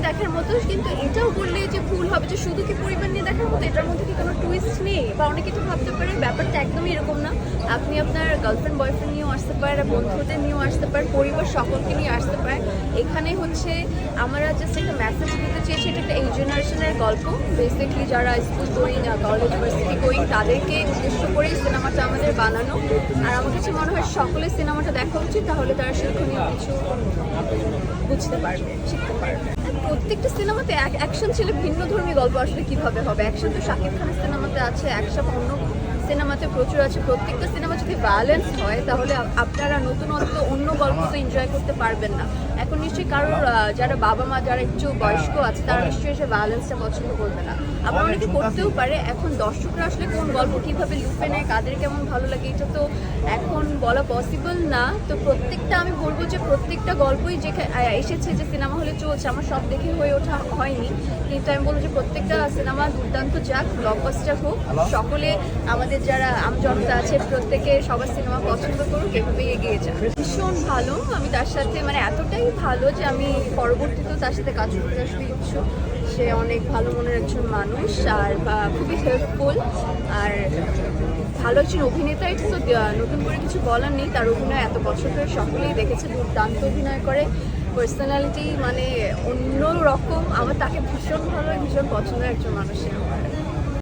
নিয়ে দেখার মতো, কিন্তু এটাও বললে যে ভুল হবে যে শুধু কি পরিবার নিয়ে দেখার মতো, এটার মধ্যে কি কোনো টুইস্ট নেই? বা অনেকে কিছু ভাবতে পারে ব্যাপারটা একদমই এরকম না। আপনি আপনার গার্লফ্রেন্ড বয়ফ্রেন্ড নিয়েও আসতে পারেন বন্ধুদের নিয়েও আসতে পারেন পরিবার সকলকে নিয়ে আসতে পারেন এখানে হচ্ছে আমরা জাস্ট একটা মেসেজ দিতে চেয়েছি, এটা একটা এই জেনারেশনের গল্প। বেসিকলি যারা school going college varsity going তাদেরকে উদ্দেশ্য করেই সিনেমাটা আমাদের বানানো। আর আমার কাছে মনে হয় সকলের সিনেমাটা দেখা উচিত, তাহলে তারা শিক্ষণীয় কিছু বুঝতে পারবে, শিখতে পারবে। প্রত্যেকটা সিনেমাতে অ্যাকশন ছিল ভিন্ন ধর্মী গল্প আসলে কীভাবে হবে? অ্যাকশন তো শাকিব খানের সিনেমাতে আছে অ্যাকশন অন্য সিনেমাতে প্রচুর আছে। প্রত্যেকটা সিনেমা যদি ব্যালেন্স হয়, তাহলে আপ- আপনারা নতুনত্ব, অন্য গল্প তো এনজয় করতে পারবেন না। এখন নিশ্চয়ই কারোর যারা বাবা মা, যারা একটু বয়স্ক আছে, তারা নিশ্চয়ই সে ব্যালেন্সটা পছন্দ করবে না। আবার অনেকে করতেও পারে, এখন দর্শকরা আসলে কোন গল্প কীভাবে লুপে নেয়, কাদের কেমন ভালো লাগে, এটা এখন বলা পসিবল না। তো প্রত্যেকটা আমি বলব যে প্রত্যেকটা গল্পই যে এসেছে যে সিনেমা হলে চলছে আমার সব দেখে হয়ে ওঠা হয়নি। কিন্তু আমি বলব যে প্রত্যেকটা সিনেমা দুর্দান্ত যাক ব্লকবাস্টার হোক সকলে আমাদের যারা আমজনতা আছে প্রত্যেকে সবার সিনেমা পছন্দ করুক এভাবেই এগিয়ে যাক। ভীষণ ভালো। আমি তার সাথে মানে এতটাই ভালো যে আমি পরবর্তীতেও তার সাথে কাজ করতে আসলে ইচ্ছুক। সে অনেক ভালো মনের একজন মানুষ আর বা খুবই হেল্পফুল আর ভালো একজন অভিনেতা তো নতুন করে কিছু বলার নেই। তার অভিনয় এত বছর ধরে সকলেই দেখেছে, দুর্দান্ত অভিনয় করে। পার্সোনালিটি মানে অন্য রকম আমার তাকে ভীষণ ভালো ভীষণ পছন্দের একজন মানুষের আমার।